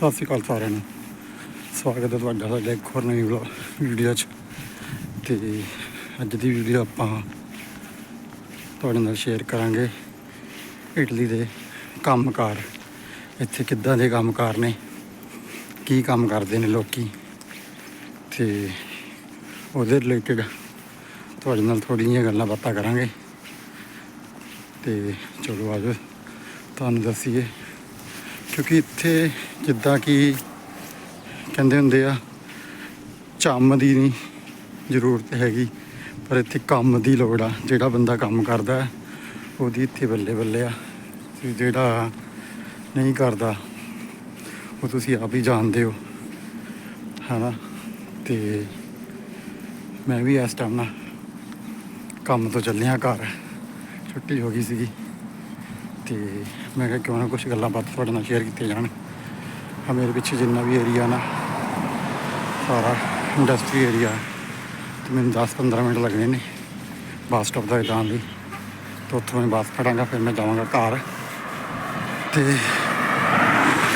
ਸਤਿ ਸ਼੍ਰੀ ਅਕਾਲ ਸਾਰਿਆਂ ਨੂੰ। ਸਵਾਗਤ ਹੈ ਤੁਹਾਡਾ ਸਾਡੇ ਇੱਕ ਹੋਰ ਨਵੀਂ ਵਲੌਗ ਵੀਡੀਓ 'ਚ। ਤੇ ਅੱਜ ਦੀ ਵੀਡੀਓ ਆਪਾਂ ਤੁਹਾਡੇ ਨਾਲ ਸ਼ੇਅਰ ਕਰਾਂਗੇ ਇਟਲੀ ਦੇ ਕੰਮਕਾਰ। ਇੱਥੇ ਕਿੱਦਾਂ ਦੇ ਕੰਮਕਾਰ ਨੇ? ਕੀ ਕੰਮ ਕਰਦੇ ਨੇ ਲੋਕੀ? ਤੇ ਉਹਦੇ ਰਿਲੇਟਡ ਤੁਹਾਡੇ ਨਾਲ ਥੋੜ੍ਹੀਆਂ ਜਿਹੀਆਂ ਗੱਲਾਂ ਬਾਤਾਂ ਕਰਾਂਗੇ। ਤੇ ਚਲੋ ਆਜੋ ਤੁਹਾਨੂੰ ਦੱਸੀਏ ਕਿਉਂਕਿ ਇੱਥੇ ਜਿੱਦਾਂ ਕਿ ਕਹਿੰਦੇ ਹੁੰਦੇ ਆ ਚੰਮ ਦੀ ਨਹੀਂ ਜ਼ਰੂਰਤ ਹੈਗੀ, ਪਰ ਇੱਥੇ ਕੰਮ ਦੀ ਲੋੜ ਆ। ਜਿਹੜਾ ਬੰਦਾ ਕੰਮ ਕਰਦਾ, ਉਹਦੀ ਇੱਥੇ ਬੱਲੇ ਬੱਲੇ ਆ। ਤੇ ਜਿਹੜਾ ਨਹੀਂ ਕਰਦਾ, ਉਹ ਤੁਸੀਂ ਆਪ ਹੀ ਜਾਣਦੇ ਹੋ। ਹਨਾ? ਤੇ ਮੈਂ ਵੀ ਇਸ ਟਾਈਮ ਨਾ ਕੰਮ ਤੋਂ ਚੱਲਿਆ ਘਰ। ਛੁੱਟੀ ਹੋ ਗਈ ਸੀਗੀ। ਤੇ ਮੈਂ ਕਿਹਾ ਕਿਉਂ ਨਾ ਕੁਝ ਗੱਲਾਂ ਬਾਤਾਂ ਤੁਹਾਡੇ ਨਾਲ ਸ਼ੇਅਰ ਕੀਤੀਆਂ ਜਾਣ। ਆ ਮੇਰੇ ਪਿੱਛੇ ਜਿੰਨਾ ਵੀ ਏਰੀਆ ਨਾ, ਸਾਰਾ ਇੰਡਸਟਰੀ ਏਰੀਆ ਤੇ ਮੈਨੂੰ 10-15 ਮਿੰਟ ਲੱਗਣੇ ਨੇ ਬੱਸ ਸਟਾਪ ਦਾ ਜਾਣ ਲਈ। ਤੇ ਉੱਥੋਂ ਮੈਂ ਬੱਸ ਫੜਾਂਗਾ ਫਿਰ ਮੈਂ ਜਾਵਾਂਗਾ ਘਰ। ਤੇ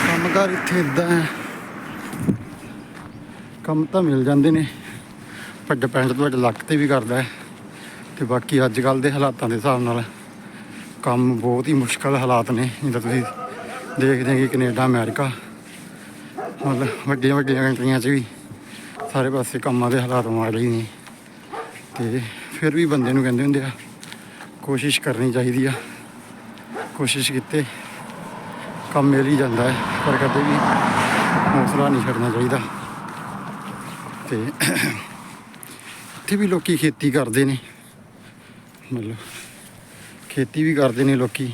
ਕੰਮਕਾਰ ਇੱਥੇ ਇਦਾਂ ਕੰਮ ਤਾਂ ਮਿਲ ਜਾਂਦੇ ਨੇ, ਪਰ ਡਿਪੈਂਡ ਤੁਹਾਡੇ ਲੱਕ ਤੇ ਵੀ ਕਰਦਾ ਹੈ। ਤੇ ਬਾਕੀ ਅੱਜ ਕੱਲ ਦੇ ਹਾਲਾਤਾਂ ਦੇ ਹਿਸਾਬ ਨਾਲ ਕੰਮ ਬਹੁਤ ਹੀ ਮੁਸ਼ਕਲ ਹਾਲਾਤ ਨੇ। ਜਿੱਦਾਂ ਤੁਸੀਂ ਦੇਖਦੇ ਹੋ ਕਿ ਕੈਨੇਡਾ, ਅਮਰੀਕਾ, ਮਤਲਬ ਵੱਡੀਆਂ ਵੱਡੀਆਂ ਕੰਟਰੀਆਂ 'ਚ ਵੀ ਸਾਰੇ ਪਾਸੇ ਕੰਮਾਂ ਦੇ ਹਾਲਾਤ ਮਾੜੇ ਹੀ ਨੇ। ਤੇ ਫਿਰ ਵੀ ਬੰਦੇ ਨੂੰ ਕਹਿੰਦੇ ਹੁੰਦੇ ਆ, ਕੋਸ਼ਿਸ਼ ਕਰਨੀ ਚਾਹੀਦੀ ਆ। ਕੋਸ਼ਿਸ਼ ਕੀਤੇ, ਕੰਮ ਮਿਲ ਹੀ ਜਾਂਦਾ ਹੈ, ਪਰ ਕਦੇ ਵੀ ਹੌਸਲਾ ਨਹੀਂ ਛੱਡਣਾ ਚਾਹੀਦਾ। ਤੇ ਇੱਥੇ ਵੀ ਲੋਕੀ ਖੇਤੀ ਕਰਦੇ ਨੇ। ਮਤਲਬ ਖੇਤੀ ਵੀ ਕਰਦੇ ਨੇ ਲੋਕੀ।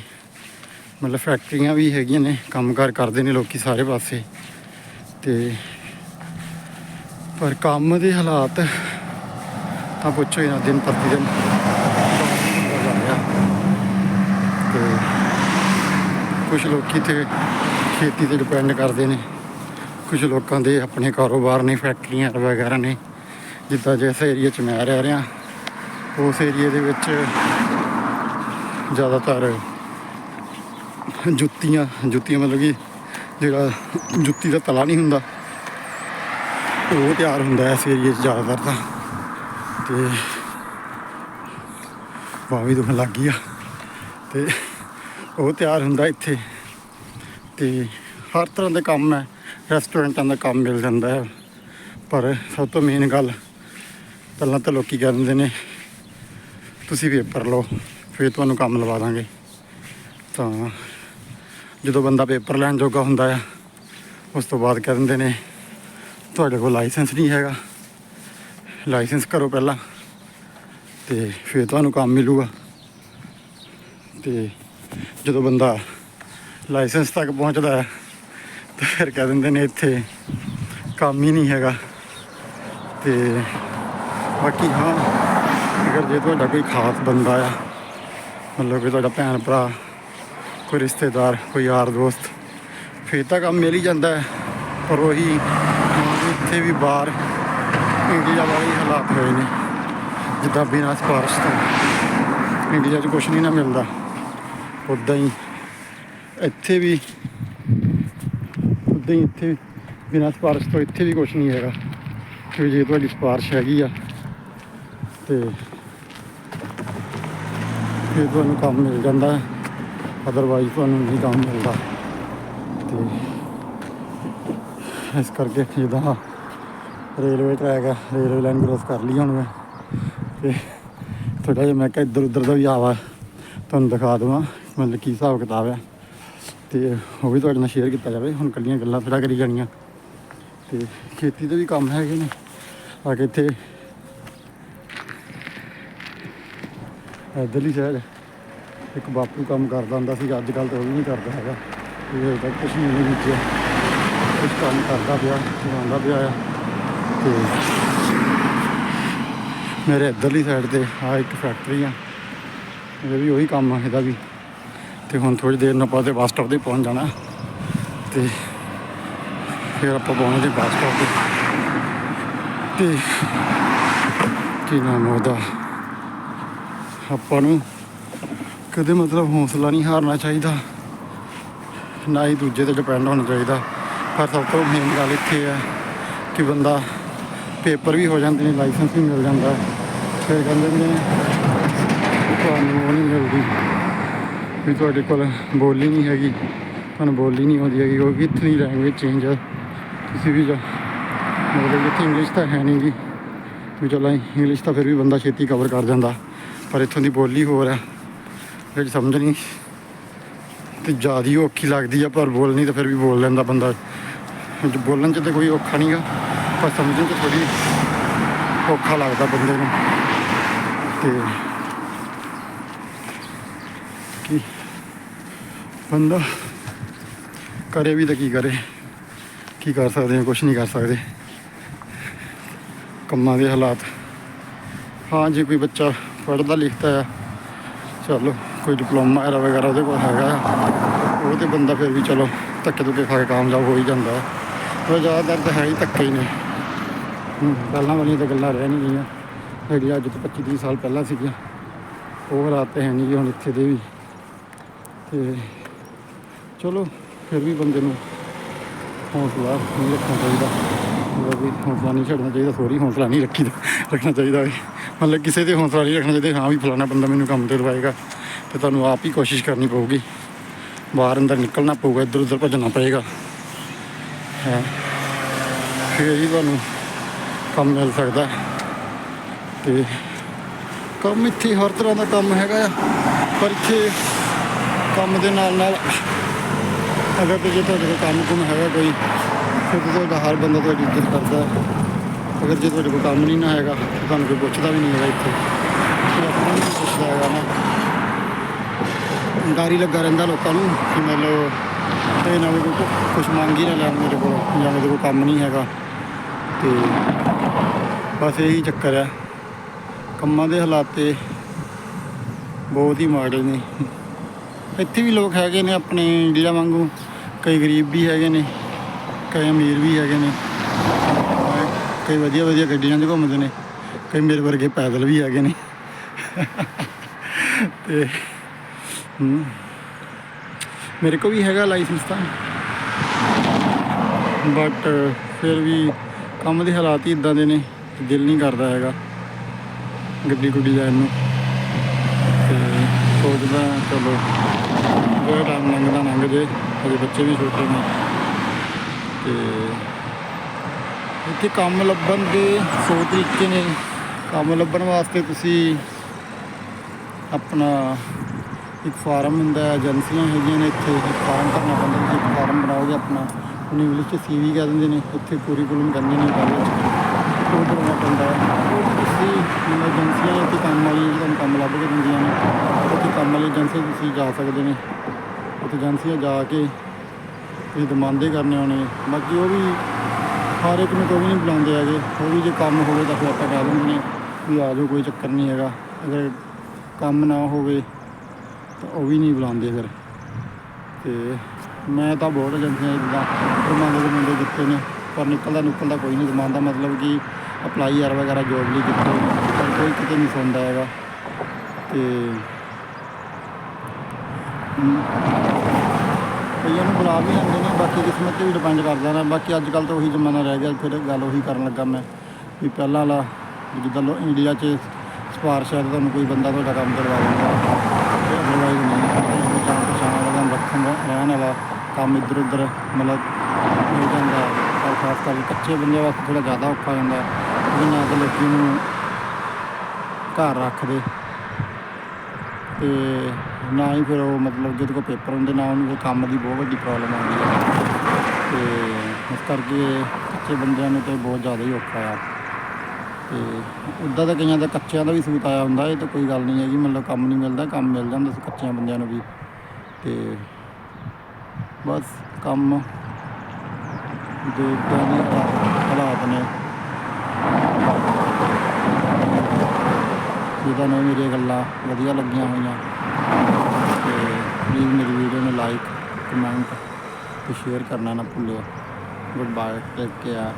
ਮਤਲਬ ਫੈਕਟਰੀਆਂ ਵੀ ਹੈਗੀਆਂ ਨੇ, ਕੰਮਕਾਰ ਕਰਦੇ ਨੇ ਲੋਕੀ ਸਾਰੇ ਪਾਸੇ। ਤੇ ਪਰ ਕੰਮ ਦੇ ਹਾਲਾਤ ਤਾਂ ਪੁੱਛੋ ਹੀ ਨਾ, ਦਿਨ ਪ੍ਰਤੀ ਦਿਨ ਜਾ ਰਿਹਾ। ਤੇ ਕੁਝ ਲੋਕੀ ਤੇ ਖੇਤੀ ਤੇ ਡਿਪੈਂਡ ਕਰਦੇ ਨੇ। ਕੁਝ ਲੋਕਾਂ ਦੇ ਆਪਣੇ ਕਾਰੋਬਾਰ ਨੇ, ਫੈਕਟਰੀਆਂ ਵਗੈਰਾ ਨੇ। ਜਿੱਦਾਂ ਜਿਸ ਏਰੀਆ 'ਚ ਮੈਂ ਰਹਿ ਰਿਹਾ, ਉਸ ਏਰੀਏ ਦੇ ਵਿੱਚ ਜ਼ਿਆਦਾਤਰ ਜੁੱਤੀਆਂ ਜੁੱਤੀਆਂ ਮਤਲਬ ਕਿ ਜਿਹੜਾ ਜੁੱਤੀ ਦਾ ਤਲਾ ਨਹੀਂ ਹੁੰਦਾ, ਉਹ ਤਿਆਰ ਹੁੰਦਾ ਹੈ ਇਸ ਏਰੀਏ 'ਚ ਜ਼ਿਆਦਾਤਰ ਤਾਂ। ਤੇ ਬਾਹ ਵੀ ਦੁਖਣ ਲੱਗ ਗਈ ਆ। ਤੇ ਉਹ ਤਿਆਰ ਹੁੰਦਾ ਇੱਥੇ। ਤੇ ਹਰ ਤਰ੍ਹਾਂ ਦੇ ਕੰਮ ਹੈ ਰੈਸਟੋਰੈਂਟਾਂ ਦਾ ਕੰਮ ਮਿਲ ਜਾਂਦਾ ਹੈ। ਪਰ ਸਭ ਤੋਂ ਮੇਨ ਗੱਲ, ਪਹਿਲਾਂ ਤਾਂ ਲੋਕੀ ਕਹਿ ਦਿੰਦੇ ਨੇ, ਤੁਸੀਂ ਪੇਪਰ ਲਓ। ਫਿਰ ਤੁਹਾਨੂੰ ਕੰਮ ਲਵਾ ਦਾਂਗੇ। ਤਾਂ ਜਦੋਂ ਬੰਦਾ ਪੇਪਰ ਲੈਣ ਜੋਗਾ ਹੁੰਦਾ ਆ, ਉਸ ਤੋਂ ਬਾਅਦ ਕਹਿ ਦਿੰਦੇ ਨੇ, ਤੁਹਾਡੇ ਕੋਲ ਲਾਇਸੈਂਸ ਨਹੀਂ ਹੈਗਾ। ਲਾਇਸੈਂਸ ਕਰੋ ਪਹਿਲਾਂ ਤੇ ਫਿਰ ਤੁਹਾਨੂੰ ਕੰਮ ਮਿਲੂਗਾ। ਤੇ ਜਦੋਂ ਬੰਦਾ ਲਾਇਸੈਂਸ ਤੱਕ ਪਹੁੰਚਦਾ ਹੈ ਤਾਂ ਫਿਰ ਕਹਿ ਦਿੰਦੇ ਨੇ, ਇੱਥੇ ਕੰਮ ਹੀ ਨਹੀਂ ਹੈਗਾ। ਤੇ ਬਾਕੀ ਹਾਂ, ਅਗਰ ਜੇ ਤੁਹਾਡਾ ਕੋਈ ਖਾਸ ਬੰਦਾ ਆ ਮਤਲਬ ਕਿ ਤੁਹਾਡਾ ਭੈਣ ਭਰਾ, ਕੋਈ ਰਿਸ਼ਤੇਦਾਰ, ਕੋਈ ਯਾਰ ਦੋਸਤ, ਫਿਰ ਤਾਂ ਕੰਮ ਮਿਲ ਹੀ ਜਾਂਦਾ ਹੈ। ਪਰ ਉਹੀ ਇੱਥੇ ਵੀ ਬਾਹਰ ਇੰਡੀਆ ਵਾਲੇ ਹੀ ਹਾਲਾਤ ਹੋਏ ਨੇ। ਜਿੱਦਾਂ ਬਿਨਾਂ ਸਪਾਰਸ਼ ਤੋਂ ਇੰਡੀਆ 'ਚ ਕੁਝ ਨਹੀਂ ਨਾ ਮਿਲਦਾ। ਉਦਾਂ ਹੀ ਇੱਥੇ ਵੀ, ਉਦਾਂ ਹੀ ਇੱਥੇ ਬਿਨਾਂ ਸਪਾਰਸ਼ ਤੋਂ ਇੱਥੇ ਵੀ ਕੁਝ ਨਹੀਂ ਹੈਗਾ। ਕਿ ਜੇ ਤੁਹਾਡੀ ਸਪਾਰਸ਼ ਹੈਗੀ ਆ, ਤੇ ਫਿਰ ਤੁਹਾਨੂੰ ਕੰਮ ਮਿਲ ਜਾਂਦਾ ਹੈ। ਅਦਰਵਾਈਜ਼ ਤੁਹਾਨੂੰ ਨਹੀਂ ਕੰਮ ਮਿਲਦਾ। ਤੇ ਇਸ ਕਰਕੇ ਜਿੱਦਾਂ ਰੇਲਵੇ ਟਰੈਕ ਹੈ, ਰੇਲਵੇ ਲਾਈਨ ਕ੍ਰੋਸ ਕਰ ਲਈ ਹੁਣ ਮੈਂ। ਤੇ ਥੋੜਾ ਜਿਹਾ ਮੈਂ ਕਿਹਾ ਇੱਧਰ ਉੱਧਰ ਦਾ ਵੀ ਆਵਾ। ਤੁਹਾਨੂੰ ਦਿਖਾ ਦਵਾਂ, ਮਤਲਬ ਕੀ ਹਿਸਾਬ ਕਿਤਾਬ ਹੈ। ਤੇ ਉਹ ਵੀ ਤੁਹਾਡੇ ਨਾਲ ਸ਼ੇਅਰ ਕੀਤਾ ਜਾਵੇ, ਹੁਣ ਕੱਲੀਆਂ ਗੱਲਾਂ ਥੋੜਾ ਕਰੀ ਜਾਣੀਆਂ। ਤੇ ਖੇਤੀ ਦੇ ਵੀ ਕੰਮ ਹੈਗੇ ਨੇ। ਆ ਕੇ ਇੱਥੇ ਇੱਧਰਲੀ ਸਾਈਡ ਇੱਕ ਬਾਪੂ ਕੰਮ ਕਰਦਾ ਹੁੰਦਾ ਸੀ ਅੱਜ ਕੱਲ ਤਾਂ ਉਹ ਵੀ ਨਹੀਂ ਕਰਦਾ ਹੈਗਾ। ਇਹ ਹਜੇ ਤੱਕ ਨਹੀਂ ਬੀਜਿਆ ਕੁਛ ਕੰਮ ਕਰਦਾ ਪਿਆ, ਚਲਾਉਂਦਾ ਪਿਆ ਆ। ਤੇ ਮੇਰੇ ਇੱਧਰਲੀ ਸਾਈਡ ਤੇ ਆ ਇੱਕ ਫੈਕਟਰੀ ਆ। ਇਹ ਵੀ ਉਹੀ ਕੰਮ ਆ ਇਹਦਾ ਵੀ। ਤੇ ਹੁਣ ਥੋੜੀ ਦੇਰ ਨਾਲ ਆਪਾਂ ਤੇ ਬੱਸ ਸਟਾਪ ਤੇ ਪਹੁੰਚ ਜਾਣਾ। ਤੇ ਫਿਰ ਆਪਾਂ ਪਹੁੰਚਦੇ ਬੱਸ ਸਟਾਪ ਤੇ। ਤੇ ਕੀ ਨਾਮ ਉਹਦਾ? ਆਪਾਂ ਨੂੰ ਕਦੇ ਮਤਲਬ ਹੌਸਲਾ ਨਹੀਂ ਹਾਰਨਾ ਚਾਹੀਦਾ, ਨਾ ਹੀ ਦੂਜੇ ਤੇ ਡਿਪੈਂਡ ਹੋਣਾ ਚਾਹੀਦਾ। ਪਰ ਸਭ ਤੋਂ ਮੇਨ ਗੱਲ ਇੱਥੇ ਹੈ ਕਿ ਬੰਦਾ ਪੇਪਰ ਵੀ ਹੋ ਜਾਂਦੇ ਨੇ ਲਾਇਸੈਂਸ ਵੀ ਮਿਲ ਜਾਂਦਾ। ਫਿਰ ਕਹਿੰਦੇ ਨੇ ਵੀ ਤੁਹਾਨੂੰ ਉਹ ਨਹੀਂ ਮਿਲਦੀ ਵੀ ਤੁਹਾਡੇ ਕੋਲ ਬੋਲੀ ਨਹੀਂ ਹੈਗੀ, ਤੁਹਾਨੂੰ ਬੋਲੀ ਨਹੀਂ ਆਉਂਦੀ ਹੈਗੀ ਕਿਉਂਕਿ ਇੱਥੇ ਦੀ ਲੈਂਗੁਏਜ ਚੇਂਜ ਹੈ। ਤੁਸੀਂ ਵੀ ਜਾ, ਮਤਲਬ ਇੱਥੇ ਇੰਗਲਿਸ਼ ਤਾਂ ਹੈ ਨਹੀਂ ਜੀ ਵੀ ਚਲੋ ਇੰਗਲਿਸ਼ ਤਾਂ ਫਿਰ ਵੀ ਬੰਦਾ ਛੇਤੀ ਕਵਰ ਕਰ ਜਾਂਦਾ। ਪਰ ਇੱਥੋਂ ਦੀ ਬੋਲੀ ਹੋਰ ਹੈ ਜਿਹੜੀ ਸਮਝ ਨਹੀਂ। ਤੇ ਜ਼ਿਆਦਾ ਔਖੀ ਲੱਗਦੀ ਆ, ਪਰ ਬੋਲਣੀ ਤਾਂ ਫਿਰ ਵੀ ਬੋਲ ਲੈਂਦਾ ਬੰਦਾ। ਬੋਲਣ 'ਚ ਤਾਂ ਕੋਈ ਔਖਾ ਨਹੀਂਗਾ ਪਰ ਸਮਝਣ 'ਚ ਥੋੜੀ ਔਖਾ ਲੱਗਦਾ ਬੰਦੇ ਨੂੰ। ਤੇ ਕੀ? ਬੰਦਾ ਕਰੇ ਵੀ ਤਾਂ ਕੀ ਕਰੇ। ਕੀ ਕਰ ਸਕਦੇ ਹਾਂ ਕੁਝ ਨਹੀਂ ਕਰ ਸਕਦੇ। ਕੰਮਾਂ ਦੇ ਹਾਲਾਤ। ਹਾਂ, ਜੇ ਕੋਈ ਬੱਚਾ ਪੜ੍ਹਦਾ ਲਿਖਦਾ ਆ। ਚਲੋ ਕੋਈ ਡਿਪਲੋਮਾ ਐਰਾ ਵਗੈਰਾ ਉਹਦੇ ਕੋਲ ਹੈਗਾ ਆ, ਉਹ ਤੇ ਬੰਦਾ ਫਿਰ ਵੀ ਚਲੋ ਧੱਕੇ ਧੁੱਕੇ ਖਾ ਕੇ ਕਾਮਯਾਬ ਹੋ ਹੀ ਜਾਂਦਾ। ਹੈ। ਪਰ ਜ਼ਿਆਦਾਤਰ ਤਾਂ ਹੈ ਹੀ ਧੱਕੇ ਹੀ ਨੇ। ਪਹਿਲਾਂ ਵਾਲੀਆਂ ਤਾਂ ਗੱਲਾਂ ਰਹਿ ਨਹੀਂ ਗਈਆਂ। ਜਿਹੜੀਆਂ ਅੱਜ ਤੋਂ 25 30 ਸਾਲ ਪਹਿਲਾਂ ਸੀਗੀਆਂ। ਉਹ ਹਾਲਾਤ ਹੈ ਨਹੀਂ ਗੇ ਹੁਣ ਇੱਥੇ ਦੇ ਵੀ। ਤੇ ਚਲੋ ਫਿਰ ਵੀ ਬੰਦੇ ਨੂੰ ਹੌਸਲਾ ਨਹੀਂ ਰੱਖਣਾ ਚਾਹੀਦਾ। ਮਤਲਬ ਵੀ ਹੌਸਲਾ ਨਹੀਂ ਛੱਡਣਾ ਚਾਹੀਦਾ ਸੋਰੀ ਹੌਸਲਾ ਨਹੀਂ ਰੱਖੀਦਾ ਰੱਖਣਾ ਚਾਹੀਦਾ ਹੈ ਮਤਲਬ ਕਿਸੇ ਦੇ ਹੌਸਲਾ ਨਹੀਂ ਰੱਖਣਾ ਚਾਹੀਦਾ, ਹਾਂ ਵੀ ਫਲਾਣਾ ਬੰਦਾ ਮੈਨੂੰ ਕੰਮ ਤੇ ਲਵਾਏਗਾ ਤੇ ਤੁਹਾਨੂੰ ਆਪ ਹੀ ਕੋਸ਼ਿਸ਼ ਕਰਨੀ ਪਊਗੀ। ਬਾਹਰ ਅੰਦਰ ਨਿਕਲਣਾ ਪਊਗਾ, ਇੱਧਰ ਉੱਧਰ ਭੱਜਣਾ ਪਏਗਾ। ਹੈ। ਫਿਰ ਹੀ ਤੁਹਾਨੂੰ ਕੰਮ ਮਿਲ ਸਕਦਾ। ਹੈ। ਤੇ ਕੰਮ ਇੱਥੇ ਹਰ ਤਰ੍ਹਾਂ ਦਾ ਕੰਮ ਹੈਗਾ ਆ, ਪਰ ਇੱਥੇ ਕੰਮ ਦੇ ਨਾਲ ਨਾਲ ਅਗਰ ਤੁਸੀਂ ਤੁਹਾਡੇ ਕੋਲ ਕੰਮ ਕੁਮ ਹੈਗਾ ਕੋਈ, ਫਿਰ ਤਾਂ ਤੁਹਾਡਾ ਹਰ ਬੰਦਾ ਤੁਹਾਡੀ ਇੱਜ਼ਤ ਕਰਦਾ। ਅਗਰ ਜੇ ਤੁਹਾਡੇ ਕੋਲ ਕੰਮ ਨਹੀਂ ਨਾ ਹੈਗਾ ਤਾਂ ਤੁਹਾਨੂੰ ਕੋਈ ਪੁੱਛਦਾ ਵੀ ਨਹੀਂ ਹੈਗਾ ਇੱਥੇ। ਆਪਣਾ ਨਹੀਂ ਪੁੱਛਦਾ ਹੈਗਾ ਨਾ। ਡਰ ਹੀ ਲੱਗਾ ਰਹਿੰਦਾ ਲੋਕਾਂ ਨੂੰ ਕਿ ਮਤਲਬ ਇਹ ਨਾ ਵੀ ਕੋਈ ਕੁਝ ਮੰਗ ਹੀ ਨਾ ਲੈਣ ਮੇਰੇ ਕੋਲ, ਜਾਂ ਮੇਰੇ ਕੋਲ ਕੰਮ ਨਹੀਂ ਹੈਗਾ। ਤੇ ਬਸ ਇਹੀ ਚੱਕਰ ਹੈ। ਕੰਮਾਂ ਦੇ ਹਾਲਾਤ ਤੇ ਬਹੁਤ ਹੀ ਮਾੜੇ ਨੇ। ਇੱਥੇ ਵੀ ਲੋਕ ਹੈਗੇ ਨੇ ਆਪਣੇ ਇੰਡੀਆ ਵਾਂਗੂ। ਕਈ ਗਰੀਬ ਵੀ ਹੈਗੇ ਨੇ, ਕਈ ਅਮੀਰ ਵੀ ਹੈਗੇ ਨੇ। ਕਈ ਵਧੀਆ ਵਧੀਆ ਗੱਡੀਆਂ 'ਚ ਘੁੰਮਦੇ ਨੇ, ਕਈ ਮੇਰੇ ਵਰਗੇ ਪੈਦਲ ਵੀ ਹੈਗੇ ਨੇ। ਤੇ ਮੇਰੇ ਕੋਲ ਵੀ ਹੈਗਾ ਲਾਇਸੈਂਸ ਤਾਂ। ਬਟ ਫਿਰ ਵੀ ਕੰਮ ਦੇ ਹਾਲਾਤ ਹੀ ਇਦਾਂ ਦੇ ਨੇ, ਦਿਲ ਨਹੀਂ ਕਰਦਾ ਹੈਗਾ ਗੱਡੀ ਗੁੱਡੀ ਲੈਣ ਨੂੰ। ਤੇ ਸੋਚਦਾ ਚਲੋ, ਜਿਹੜਾ ਟਾਈਮ ਲੰਘਦਾ ਲੰਘ ਜੇ ਅਜੇ ਬੱਚੇ ਵੀ ਛੋਟੇ ਨੇ। ਤੇ ਇੱਥੇ ਕੰਮ ਲੱਭਣ ਦੇ ਸੌ ਤਰੀਕੇ ਨੇ। ਕੰਮ ਲੱਭਣ ਵਾਸਤੇ ਤੁਸੀਂ ਆਪਣਾ ਇੱਕ ਫਾਰਮ ਹੁੰਦਾ ਹੈ, ਏਜੰਸੀਆਂ ਹੈਗੀਆਂ ਨੇ ਇੱਥੇ। ਫਾਰਮ ਭਰਨਾ ਪੈਂਦਾ ਤੁਸੀਂ ਇੱਕ ਫਾਰਮ ਬਣਾਓਗੇ ਆਪਣਾ। ਉਹਨੂੰ ਇੰਗਲਿਸ਼ 'ਚ ਸੀਵੀ ਕਹਿ ਦਿੰਦੇ ਨੇ। ਇੱਥੇ ਕੁਰੀਕੁਲਮ ਕਰਨੀ ਨੇ ਕਾਲਜ ਉਹ ਭਰਨਾ ਪੈਂਦਾ ਹੈ। ਉਹ ਤੁਸੀਂ ਏਜੰਸੀਆਂ ਇੱਥੇ ਕੰਮ ਵਾਲੀ ਤੁਹਾਨੂੰ ਕੰਮ ਲੱਭ ਕੇ ਦਿੰਦੀਆਂ ਨੇ, ਉੱਥੇ ਕੰਮ ਵਾਲੀ ਏਜੰਸੀ ਤੁਸੀਂ ਜਾ ਸਕਦੇ ਨੇ। ਉੱਥੇ ਏਜੰਸੀਆਂ ਜਾ ਕੇ ਤੁਸੀਂ ਦਮਾਂਦੇ ਕਰਨੇ ਹੋਣੇ ਬਾਕੀ ਉਹ ਵੀ ਹਰ ਇੱਕ ਨੂੰ ਕੋਈ ਵੀ ਨਹੀਂ ਬੁਲਾਉਂਦੇ ਹੈਗੇ। ਉਹ ਵੀ ਜੇ ਕੰਮ ਹੋਵੇ ਤਾਂ ਫਿਰ ਆਪਾਂ ਕਹਿ ਦਿੰਦੇ ਨੇ ਵੀ ਆ ਜਾਓ, ਕੋਈ ਚੱਕਰ ਨਹੀਂ ਹੈਗਾ। ਅਗਰ ਕੰਮ ਨਾ ਹੋਵੇ ਤਾਂ ਉਹ ਵੀ ਨਹੀਂ ਬੁਲਾਉਂਦੇ ਫਿਰ। ਤੇ ਮੈਂ ਤਾਂ ਬਹੁਤ ਏਜੰਸੀਆਂ ਜਿੱਦਾਂ ਰਮਾਂਦੇ ਦੇ ਮੁੰਡੇ ਦਿੱਤੇ ਨੇ, ਪਰ ਨਿਕਲਦਾ ਨਿਕਲਦਾ ਕੋਈ ਨਹੀਂ। ਦਮਾਂਦਾ ਮਤਲਬ ਕਿ ਅਪਲਾਈ ਯਾਰ ਵਗੈਰਾ ਜੋਬ ਲਈ ਦਿੱਤੇ ਪਰ ਕੋਈ ਕਿਤੇ ਨਹੀਂ ਸੁਣਦਾ ਹੈਗਾ। ਤੇ ਕਈਆਂ ਨੂੰ ਬੁਲਾ ਵੀ ਲੈਂਦੇ ਨੇ, ਬਾਕੀ ਕਿਸਮਤ ਤੇ ਵੀ ਡਿਪੈਂਡ ਕਰਦਾ ਨਾ ਬਾਕੀ ਅੱਜ ਕੱਲ ਤਾਂ ਉਹੀ ਜ਼ਮਾਨਾ ਰਹਿ ਗਿਆ, ਫਿਰ ਗੱਲ ਉਹੀ ਕਰਨ ਲੱਗਾ ਮੈਂ ਵੀ ਪਹਿਲਾਂ ਵਾਲਾ ਜਿੱਦਾਂ ਲੋ, ਇੰਡੀਆ 'ਚ ਸਿਫਾਰਿਸ਼ ਹੈ, ਤਾਂ ਤੁਹਾਨੂੰ ਕੋਈ ਬੰਦਾ ਤੁਹਾਡਾ ਕੰਮ ਕਰਵਾ ਦਿੰਦਾ ਤੇ ਅਦਰਵਾਈਜ਼ ਨਹੀਂ, ਜਾਣ ਪਛਾਣ ਵਾਲਾ ਰੱਖਣ ਦਾ ਰਹਿਣ ਵਾਲਾ ਕੰਮ ਇੱਧਰ ਉੱਧਰ ਮਤਲਬ ਹੋ ਜਾਂਦਾ ਹੈ। ਖਾਸ ਕਰਕੇ ਕੱਚੇ ਬੰਦੇ ਵਾਸਤੇ ਥੋੜਾ ਜ਼ਿਆਦਾ ਔਖਾ ਜਾਂਦਾ ਹੈ। ਦੇ ਨਾ ਤਾਂ ਲੋਕੀ ਨੂੰ ਘਰ ਰੱਖਦੇ ਤੇ ਨਾ ਹੀ ਫਿਰ ਉਹ ਮਤਲਬ ਜਿਹਦੇ ਕੋਲ ਪੇਪਰ ਹੁੰਦੇ, ਨਾ ਉਹਨੂੰ ਕੰਮ ਦੀ ਬਹੁਤ ਵੱਡੀ ਪ੍ਰੋਬਲਮ ਆਉਂਦੀ ਹੈ। ਤੇ ਇਸ ਕਰਕੇ ਕੱਚੇ ਬੰਦਿਆਂ ਨੂੰ ਤੇ ਬਹੁਤ ਜ਼ਿਆਦਾ ਹੀ ਔਖਾ ਆ। ਤੇ ਉੱਦਾਂ ਤਾਂ ਕਈਆਂ ਦਾ ਕੱਚਿਆਂ ਦਾ ਵੀ ਸੂਤ ਆਇਆ ਹੁੰਦਾ, ਇਹ ਤਾਂ ਕੋਈ ਗੱਲ ਨਹੀਂ ਹੈਗੀ, ਮਤਲਬ ਕੰਮ ਨਹੀਂ ਮਿਲਦਾ, ਕੰਮ ਮਿਲ ਜਾਂਦਾ ਕੱਚਿਆਂ ਬੰਦਿਆਂ ਨੂੰ ਵੀ। ਤੇ ਬਸ ਕੰਮ ਦੇ ਇੱਦਾਂ ਦੇ ਹਾਲਾਤ ਨੇ। ਜਿਹਦਾ ਨੇ ਮੇਰੀਆਂ ਗੱਲਾਂ ਵਧੀਆ ਲੱਗੀਆਂ ਹੋਈਆਂ। ਤੇ ਪਲੀਜ਼ ਮੇਰੀ ਵੀਡੀਓ ਨੂੰ ਲਾਈਕ ਕਮੈਂਟ ਤੇ ਸ਼ੇਅਰ ਕਰਨਾ ਨਾ ਭੁੱਲਿਓ। Good bye take care